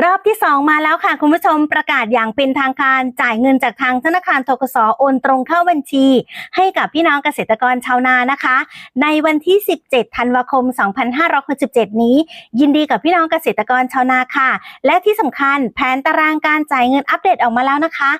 รอบที่ 2 มาแล้วค่ะคุณผู้ชมประกาศอย่างเป็นทางการจ่ายเงินจากทางธนาคารทกสโอนตรงเข้าบัญชี ให้กับพี่น้องเกษตรกรชาวนานะคะ ในวันที่ 17 ธันวาคม 2567 นี้ ยินดีกับพี่น้องเกษตรกรชาวนาค่ะ และที่สำคัญแผนตารางการจ่ายเงินอัปเดตออกมาแล้วนะคะ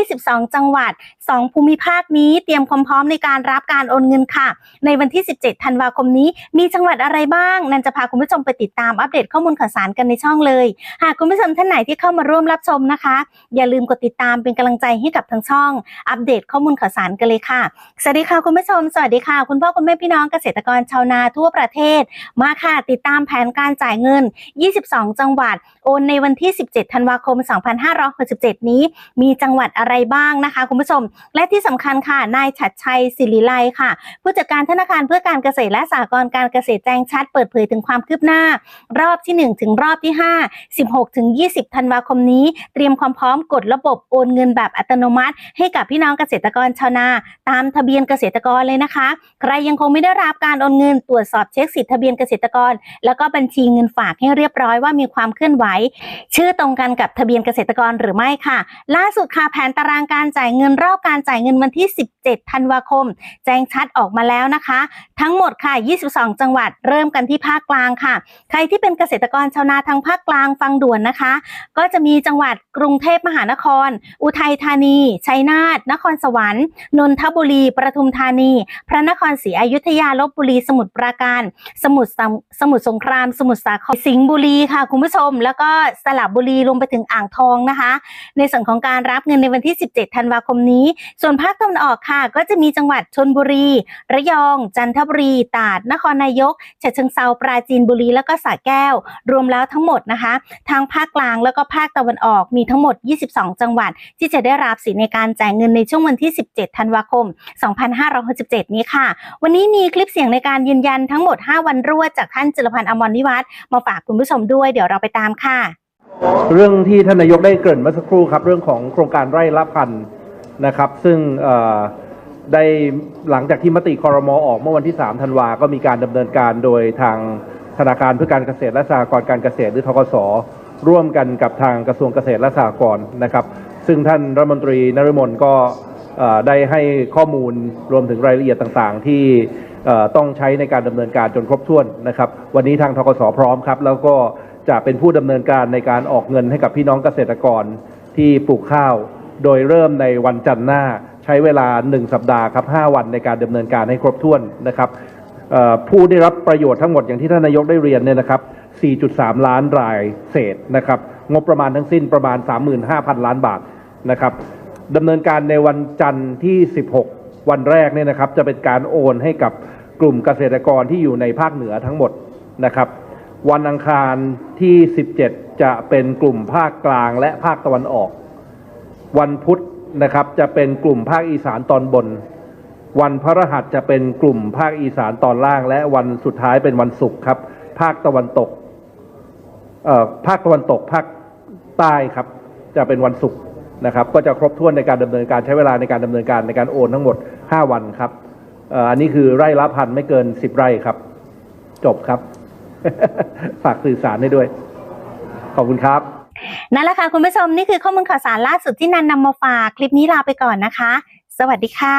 22 จังหวัด 2 ภูมิภาคนี้เตรียมความพร้อมในการรับการโอนเงินค่ะ ในวันที่ 17 ธันวาคมนี้ มีจังหวัดอะไรบ้าง นันจะพาคุณผู้ชมไปติดตามอัปเดตข้อมูลข่าวสารกันในช่องเลยหากคุณผู้ชมท่านไหนที่เข้ามาร่วมรับชมนะคะ อย่าลืมกดติดตามเป็นกำลังใจให้กับทางช่อง อัปเดตข้อมูลข่าวสารกันเลยค่ะสวัสดีค่ะคุณผู้ชมสวัสดีค่ะ คุณพ่อคุณแม่พี่น้องเกษตรกรชาวนาทั่วประเทศ มาค่ะ ติดตามแผนการจ่ายเงิน 22 จังหวัด โอนในวันที่ 17 ธันวาคม 2567 นี้ มีจังหวัดอะไรบ้างนะคะ คุณผู้ชม และที่สำคัญค่ะนายฉัดชัยศิริไลค่ะ ผู้จัดการธนาคารเพื่อการเกษตรและสหกรณ์การเกษตรแจ้งชัดเปิดเผยถึงความคืบหน้า รอบที่ 1 ถึงรอบที่ 5 16ถึง20 ธันวาคมนี้ เตรียมความพร้อมกดระบบโอนเงินแบบอัตโนมัติ ให้กับพี่น้องเกษตรกรชาวนา ตามทะเบียนเกษตรกรเลยนะคะ ใครยังคงไม่ได้รับการโอนเงินตรวจสอบเช็คสิทธิทะเบียนเกษตรกร แล้วก็บัญชีเงินฝากให้เรียบร้อยว่ามีความเคลื่อนไหว ชื่อตรงกันกับทะเบียนเกษตรกรหรือไม่ค่ะ ล่าสุดค่ะแผนตารางการจ่ายเงินรอบการจ่ายเงินวันที่ 17 ธันวาคม แจ้งชัดออกมาแล้วนะคะ ทั้งหมดค่ะ 22 จังหวัด เริ่มกันที่ภาคกลางค่ะ ใครที่เป็นเกษตรกรชาวนาทางภาคกลางฟังด่วนนะคะ ก็จะมีจังหวัดกรุงเทพมหานคร อุทัยธานี ชัยนาท นครสวรรค์ นนทบุรี ประทุมธานี พระนครศรีอยุธยา ลบบุรี สมุทรปราการ สมุทรสงสมุทรสงคราม สมุทรสาคร สิงห์บุรีค่ะคุณผู้ชม แล้วก็สระบุรีรวมไปถึงอ่างทองนะคะ ในส่วนของการรับเงินในวันที่ 17 ธันวาคมนี้ ส่วนภาคตะวันออกค่ะ ก็จะมีจังหวัดชนบุรี ระยอง จันทบุรี ตราด นครนายก ฉะเชิงเซา ปราจีนบุรี แล้วก็สระแก้ว รวมแล้วทั้งหมดนะคะ ทางภาคกลางแล้วก็ภาคตะวันออกมีทั้งหมด 22 จังหวัด ที่จะได้รับสิทธิในการจ่ายเงินในช่วงวันที่ 17 ธันวาคม 2567 นี้ค่ะ วันนี้มีคลิปเสียงในการยืนยันทั้งหมด 5 วันรวดจากท่านจุลพันธ์อมรนิวัฒน์มาฝากคุณผู้ชมด้วยเดี๋ยวเราไปตามค่ะ เรื่องที่ท่านนายกได้เกริ่นเมื่อสักครู่ครับเรื่องของโครงการไร่ละพันนะครับ ซึ่งได้หลังจากที่มติคอรมอออกเมื่อวันที่ 3 ธันวา ก็มีการดำเนินการโดยทางธนาคารเพื่อการเกษตรและสหกรณ์การเกษตรหรือทกส ร่วมกันกับทางกระทรวงเกษตรและสหกรณ์นะครับ ซึ่งท่านรัฐมนตรีนฤมลก็ได้ให้ข้อมูลรวมถึงรายละเอียดต่างๆ ที่ต้องใช้ในการดำเนินการจนครบถ้วนนะครับ วันนี้ทางทกสพร้อมครับ แล้วก็จะเป็นผู้ดำเนินการในการออกเงินให้กับพี่น้องเกษตรกรที่ปลูกข้าว โดยเริ่มในวันจันทร์หน้าใช้เวลา 1 สัปดาห์ครับ 5 วันในการดำเนินการให้ครบถ้วนนะครับผู้ได้รับประโยชน์ทั้งหมดอย่างที่ท่านนายกได้เรียนเนี่ยนะครับ 4.3 ล้านรายเศษนะครับ งบประมาณทั้งสิ้นประมาณ 35,000 ล้านบาทนะครับดำเนินการในวันจันทร์ที่ 16 วันแรกเนี่ยนะครับ จะเป็นการโอนให้กับกลุ่มเกษตรกรที่อยู่ในภาคเหนือทั้งหมดนะครับ วันอังคารที่ 17 จะเป็นกลุ่มภาคกลางและภาคตะวันออก วันพุธนะครับจะเป็นกลุ่มภาคอีสานตอนบน วันพฤหัสจะเป็นกลุ่มภาคอีสานตอนล่าง และวันสุดท้ายเป็นวันศุกร์ครับ ภาคตะวันตก ภาคตะวันตกภาคใต้ครับ จะเป็นวันศุกร์นะครับ ก็จะครบถ้วนในการดำเนินการใช้เวลาในการดำเนินการในการโอนทั้งหมด 5 วันครับอันนี้คือไร่ละพันไม่เกิน 10 ไร่ครับ จบครับ ฝากสื่อสารให้ด้วย ขอบคุณครับนั่นแหละค่ะคุณผู้ชมนี่คือข้อมูลข่าวสารล่าสุดที่นันนำมาฝากคลิปนี้ลาไปก่อนนะคะ สวัสดีค่ะ